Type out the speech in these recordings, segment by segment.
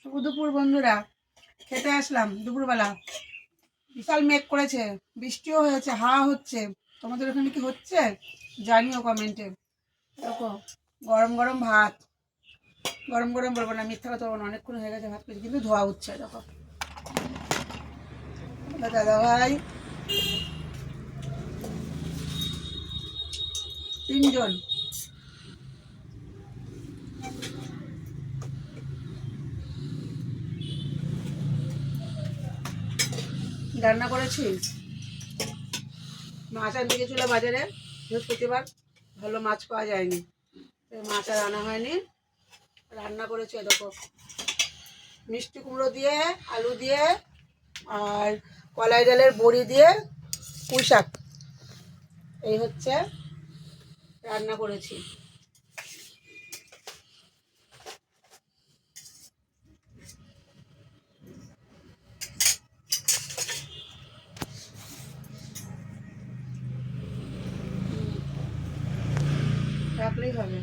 শুভ দুপুর বন্ধুরা। খেতে আসলাম দুপুরবেলা। বিশাল মেঘ করেছে, বৃষ্টিও হয়েছে, হাওয়া হচ্ছে। তোমাদের ওখানে কি হচ্ছে? জানিও কমেন্টে। দেখো, গরম গরম ভাত। গরম গরম বলব না, মিথ্যা কথা বলব অনেকক্ষণ হয়ে গেছে ভাত খেতে কিন্তু ধোয়া উঠছে, দেখো। দাদা ভাই। তিনজন। রান্না করেছি? মাছ আনতে গেছিল বাজারে, বৃহস্পতিবার। ভালো মাছ পাওয়া যায়নি। মাছ আর আনা হয়নি। রান্না করেছি এ দেখো। মিষ্টি কুমড়ো দিয়ে, আলু দিয়ে, আর কলাই ডালের বড়ি দিয়ে পুঁই শাক। এই হচ্ছে রান্না করেছি। রাখলেই হবে।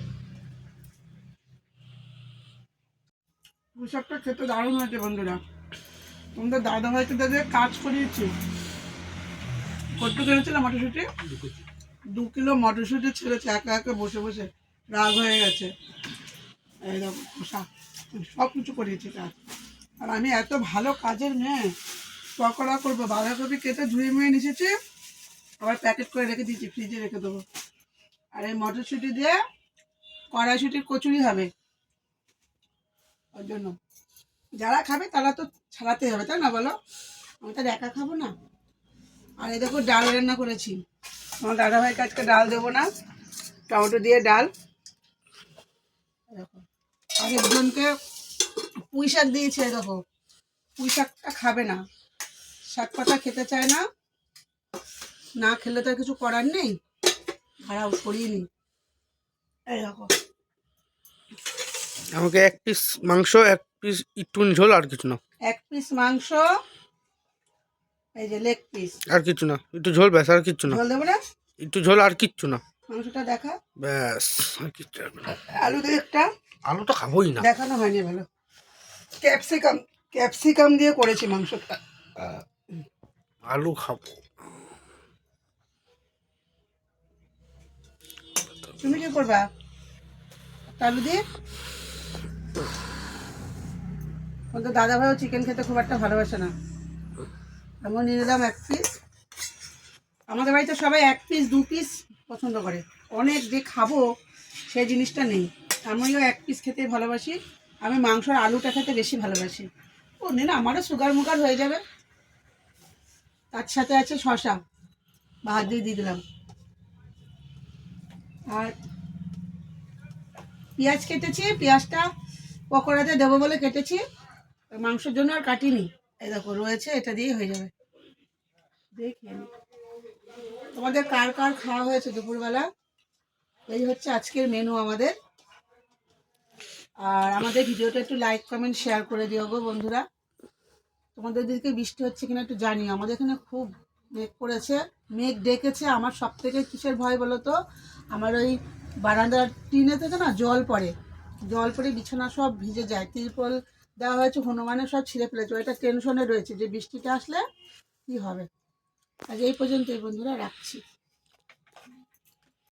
পোশাকটা খেতে দারুণ হয়েছে বন্ধুরা। তোমাদের দাদা ভাইকে দাদা কাজ করিয়েছি। কত কিনেছিলাম মটরশুঁটি? দু কিলো মটরশুঁটি ছেড়েছে, একা একা বসে বসে। রাগ হয়ে গেছে। এই দেখো পোশাক সব কিছু করিয়েছি কাজ আর আমি এত ভালো কাজের মেয়ে, পকোড়া করব, বাঁধাকপি কেটে ধুয়ে মুয়ে নিয়েছি। আবার প্যাকেট করে রেখে দিয়েছি, ফ্রিজে রেখে দেবো। আর এই মটরশুঁটি দিয়ে কড়াইশুঁটির কচুরি হবে। ওর জন্য। যারা খাবে তারা তো ছাড়াতে হবে, তাই না বলো? আমি তো আর একা খাব না। আর এই দেখো ডাল রান্না করেছি। আমার দাদাভাইকে আজকে ডাল দেবো না, টমেটো দিয়ে ডাল। দেখো আর একজনকে পুঁই শাক দিয়েছে দেখো। পুঁই শাকটা খাবে না। শাক পাতা খেতে চায় না। না খেলে তো কিছু করার নেই। ভাড়াও সরিয়ে নি। এই দেখো। আমাকে এক পিস মাংস এক পিস ইটুন ঝোল আর কিছু না। এক পিস মাংস এই যে লেগ পিস আর কিছু না। একটু ঝোল ব্যাস আর কিচ্ছু না। ঝোল দেবো না? একটু ঝোল আর কিচ্ছু না। মাংসটা দেখা। ব্যাস আর কিচ্ছু। আলু দিয়ে একটা। আলু তো খাবোই না। দেখানো হয়নি ভালো ক্যাপসিকাম ক্যাপসিকাম দিয়ে করেছি মাংসটা। আলু খাব। তুমি কি করবা? আলু দিয়ে? তো। দাদা ভাইও চিকেন খেতে খুব একটা ভালোবাসে না। আমিও নিয়ে নিলাম এক পিস আমাদের বাড়িতে সবাই এক পিস দু পিস পছন্দ করে। অনেক যে খাব সেই জিনিসটা নেই। আমিও এক পিস খেতে ভালোবাসি। আমি মাংসর আলুটা খেতে বেশি ভালোবাসি। ও না আমারও সুগার মুগার হয়ে যাবে। তার সাথে আছে শশা ভাত দিয়ে দিয়ে দিলাম। আর পেঁয়াজ কেটেছি, পেঁয়াজটা পকোড়াতে দেবো বলে কেটেছি। মাংসের জন্য আর কাটিনি। এই দেখো, রয়েছে, এটা দিয়েই হয়ে যাবে। দেখি তোমাদের কার কার খাওয়া হয়েছে দুপুরবেলা? এই হচ্ছে আজকের মেনু আমাদের। আর আমাদের ভিডিওটা একটু লাইক কমেন্ট শেয়ার করে দিও গো বন্ধুরা। তোমাদের দিকে বৃষ্টি হচ্ছে কিনা একটু জানি আমাদের এখানে খুব মেঘ পড়েছে মেঘ ডেকেছে। আমার সব থেকে কিসের ভয় বলো তো? আমার ওই বারান্দার টিনে থেকে না জল পড়ে। জল পরে বিছানা সব ভিজে যায়। তিরপল দেওয়া হয়েছে, হনুমানের সব ছিঁড়ে ফেলেছে। ওইটা টেনশনে রয়েছে যে বৃষ্টিটা আসলে কি হবে। আজ এই পর্যন্তই বন্ধুরা, রাখছি।